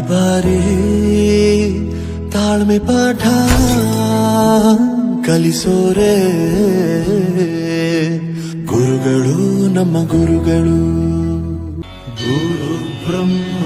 ಬಾರಿ ತಾಳ್ಮೆ ಪಾಠ ಕಲಿಸೋರೆ. ಗುರುಗಳು ನಮ್ಮ ಗುರುಗಳು. ಗುರು ಬ್ರಹ್ಮ